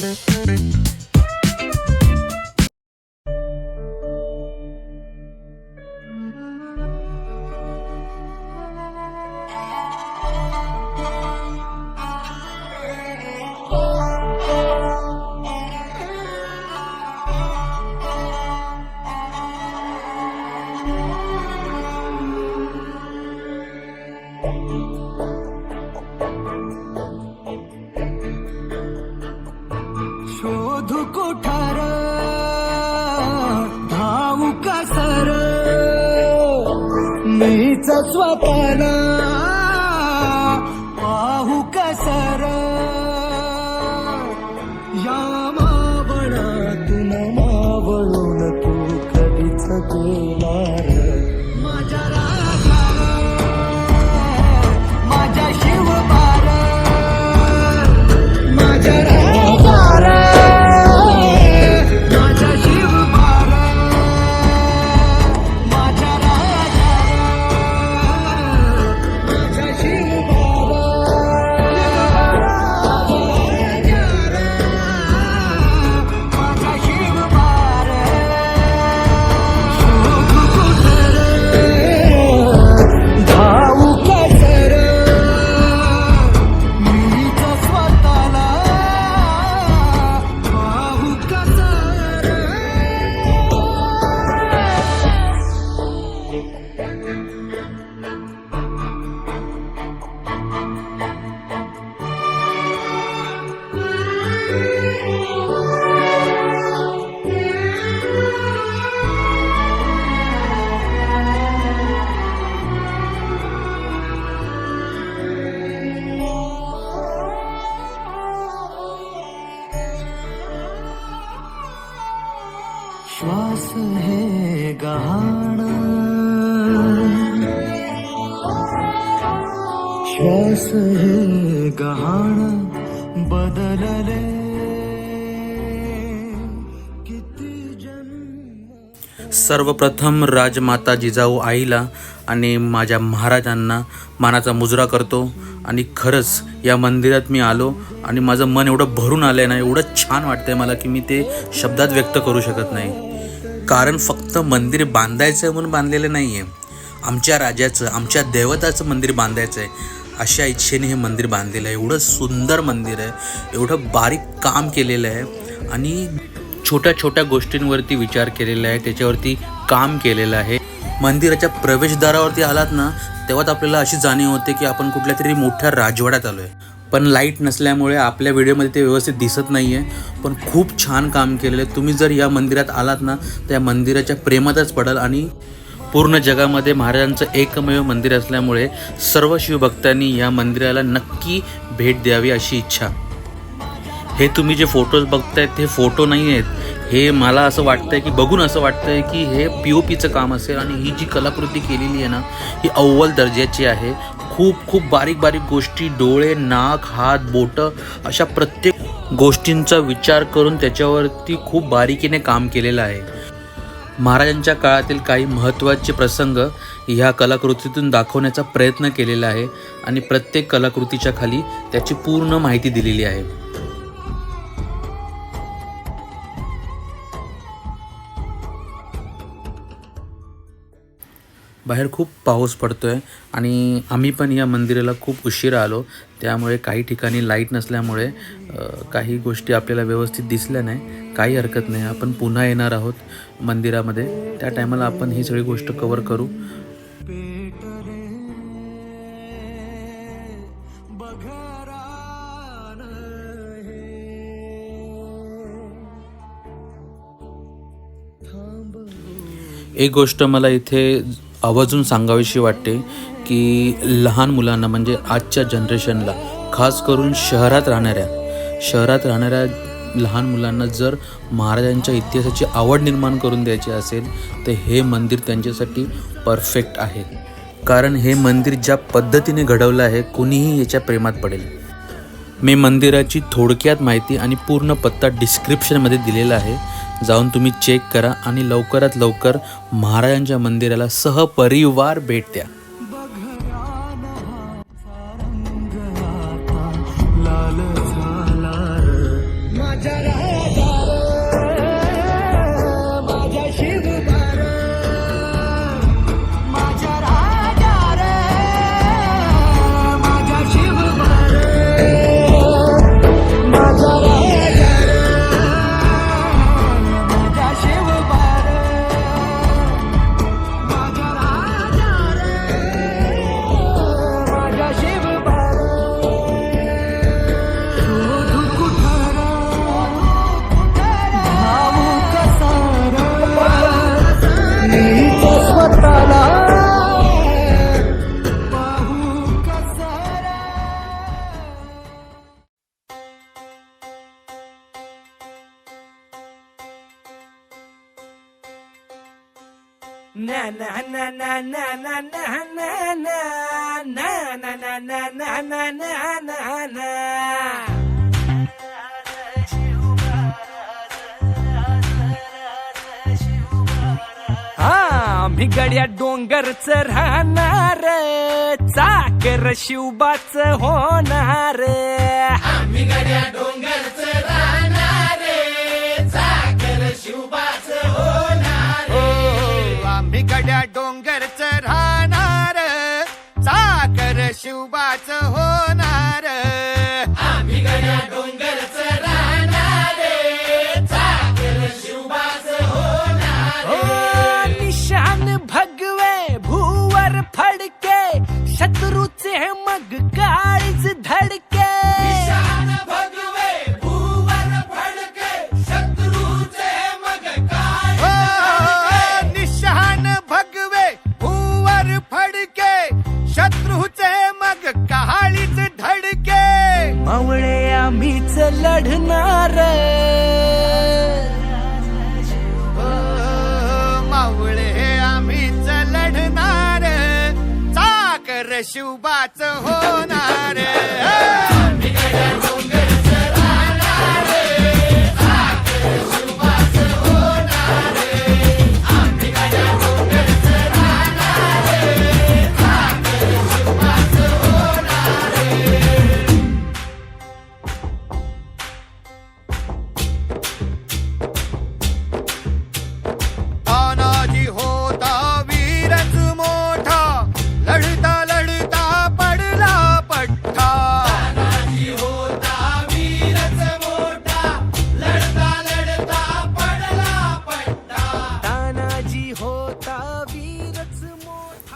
Thank you. sua श्वास हे गहाण। श्वास हे गहाण बदलले सर्वप्रथम राजमाता जिजाऊ आईला आणि माझ्या महाराजांना मानाचा मुजरा करतो आणि खरंच या मंदिरात मी आलो आणि माझं मन एवढं भरून आलं आहे ना एवढं छान वाटतंय मला की मी ते शब्दात व्यक्त करू शकत नाही. कारण फक्त मंदिर बांधायचं आहे म्हणून बांधलेलं नाही आहे आमच्या राजाचं आमच्या देवताचं मंदिर बांधायचं आहे अशा इच्छेने हे मंदिर बांधलेलं आहे. एवढं सुंदर मंदिर आहे. एवढं बारीक काम केलेलं आहे. आणि छोट्या छोट्या गोष्टींवरती विचार केलेला आहे. त्याच्यावरती काम केलेलं आहे. मंदिराच्या प्रवेशद्वारावरती आलात ना तेव्हाच आपल्याला अशी जाणीव होते की आपण कुठल्या तरी मोठ्या राजवाड्यात आलो आहे पण लाइट नसल्यामुळे आपल्या व्हिडिओमध्ये ते व्यवस्थित दिसत नाही आहे पण खूप छान काम केलेलं आहे. तुम्ही जर या मंदिरात आलात ना तर या मंदिराच्या प्रेमातच पडाल आणि पूर्ण जगामध्ये महाराजांचं एकमेव मंदिर असल्यामुळे सर्व शिवभक्तांनी या मंदिराला नक्की भेट द्यावी अशी इच्छा. हे तुम्ही जे फोटोज बघतायत ते फोटो नाही आहेत हे मला असं वाटतं आहे की बघून असं वाटतं आहे की हे पी ओ पीचं काम असेल आणि ही जी कलाकृती केलेली आहे ना ही अव्वल दर्जाची आहे. खूप खूप बारीक बारीक गोष्टी डोळे नाक हात बोटं अशा प्रत्येक गोष्टींचा विचार करून त्याच्यावरती खूप बारीकीने काम केलेलं आहे. महाराजांच्या काळातील काही महत्त्वाचे प्रसंग ह्या कलाकृतीतून दाखवण्याचा प्रयत्न केलेला आहे आणि प्रत्येक कलाकृतीच्या खाली त्याची पूर्ण माहिती दिलेली आहे. बाहेर खूप पाऊस पडतो आहे आणि आम्ही पण या मंदिराला खूप उशिरा आलो. त्यामुळे काही ठिकाणी लाइट नसल्यामुळे काही गोष्टी आपल्याला व्यवस्थित दिसल्या नाही. काही हरकत नाही. आपण पुन्हा येणार आहोत मंदिरामध्ये. त्या टायमाला आपण ही सगळी गोष्ट कवर करू. एक गोष्ट मला इथे आवर्जून सांगावीशी वाटते की लहान मुलांना म्हणजे आजच्या जनरेशनला खास करून शहरात राहणाऱ्या शहरात राहणाऱ्या लहान मुलांना जर महाराजांच्या इतिहासाची आवड निर्माण करून द्यायची असेल तर हे मंदिर त्यांच्यासाठी परफेक्ट आहे. कारण हे मंदिर ज्या पद्धतीने घडवलं आहे कुणीही याच्या प्रेमात पडेल. मी मंदिराची थोडक्यात माहिती आणि पूर्ण पत्ता डिस्क्रिप्शनमध्ये दिलेला आहे. जाऊन तुम्ही चेक करा आणि लवकरात लवकर महाराजांच्या मंदिराला सहपरिवार भेट द्या. ना ना ना ना ना ना ना ना ना ना ना ना ना ना ना ना ना ना हा मी गड्या डोंगरच राहणार चाकर शिवबाच होणार आम्ही गड्या गड्या डोंगर राहणार. साखर शिवबाच होणार. राहणार शिवबाच होणार हो, निशान भगवे फडके शत्रूचे मग काळीच धडके. शिवबाच होणार.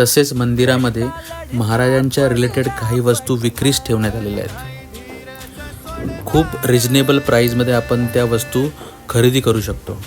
तसेच मंदिरामध्ये महाराजांच्या रिलेटेड काही वस्तू विक्रीस ठेवण्यात आलेल्या आहेत. खूप रिजनेबल प्राईजमध्ये आपण त्या वस्तू खरेदी करू शकतो.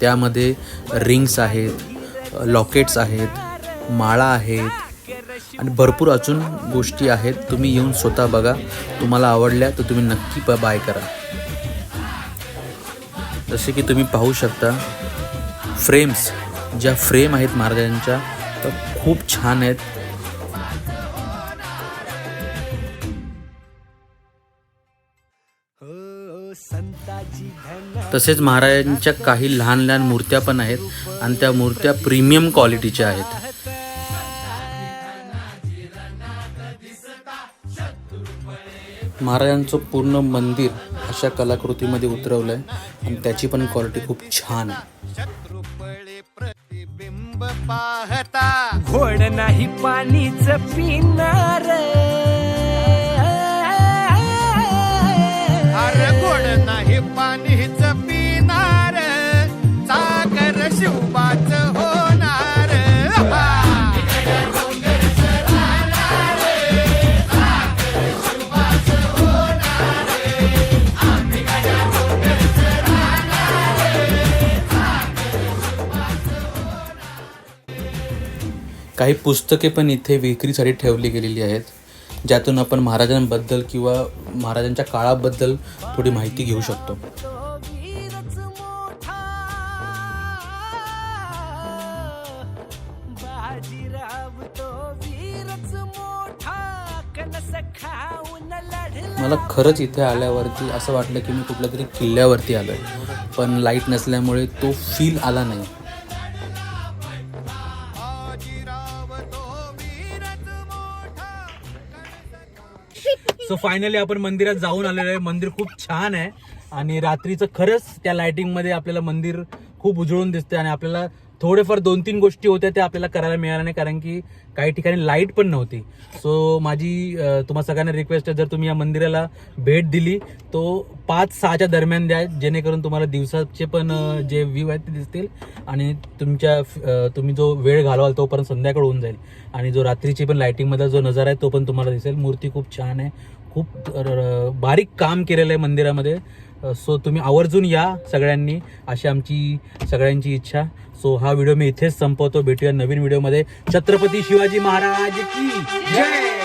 त्यामध्ये रिंग्स आहेत लॉकेट्स आहेत माळा आहेत आणि भरपूर अजून गोष्टी आहेत. तुम्ही येऊन स्वतः बघा. तुम्हाला आवडल्या तर तुम्ही नक्की प बाय करा. जसे की तुम्ही पाहू शकता फ्रेम्स ज्या फ्रेम आहेत महाराजांच्या त्या खूप छान आहेत. हो धन तसेच महाराजांच्या काही लहान लहान मूर्त्या पण आहेत आणि त्या मूर्त्या प्रीमियम क्वालिटीच्या आहेत. महाराजांचं पूर्ण मंदिर अशा कलाकृतीमध्ये उतरवलं आहे आणि त्याची पण क्वालिटी खूप छान आहे. प्रतिबिंब पाहता. घोड नाही पाणीच पिणार. अरे गोड नाही पाणीच पिणार. चाकर शिवबाच काही पुस्तके पण इथे विक्रीसाठी ठेवली गेलेली आहेत ज्यातून आपण महाराजांबद्दल किंवा महाराजांच्या काळाबद्दल थोडी माहिती घेऊ शकतो. मला खरंच इथे आल्यावरती असं वाटलं की मी कुठल्या तरी किल्ल्यावरती आलो आहे पण लाइट नसल्यामुळे तो फील आला नाही. सो फायनली आपण मंदिरात जाऊन आलेलो आहे. मंदिर खूप छान आहे. आणि रात्रीचं खरंच त्या लायटिंगमध्ये आपल्याला मंदिर खूप उजळून दिसते आणि आपल्याला थोडेफार दोन तीन गोष्टी होत्या त्या आपल्याला करायला मिळाल्या नाही कारण की काही ठिकाणी लाइट पण नव्हती. सो माझी तुम्हाला तुम्हा सगळ्यांना रिक्वेस्ट आहे जर तुम्ही या मंदिराला भेट दिली तो पाच सहाच्या दरम्यान द्या जेणेकरून तुम्हाला दिवसाचे पण जे व्ह्यू आहेत ते दिसतील आणि तुमच्या तुम्ही जो वेळ घालवाल तोपर्यंत संध्याकाळ होऊन जाईल. आणि जो रात्रीची पण लाइटिंगमधला जो नजारा आहे तो पण तुम्हाला दिसेल. मूर्ती खूप छान आहे. खूप बारीक काम केलेलं आहे मंदिरामध्ये. सो तुम्ही आवर्जून या सगळ्यांनी अशी आमची सगळ्यांची इच्छा. सो हा व्हिडिओ मी इथेच संपवतो. भेटूया नवीन व्हिडिओमध्ये. छत्रपती शिवाजी महाराज की जय!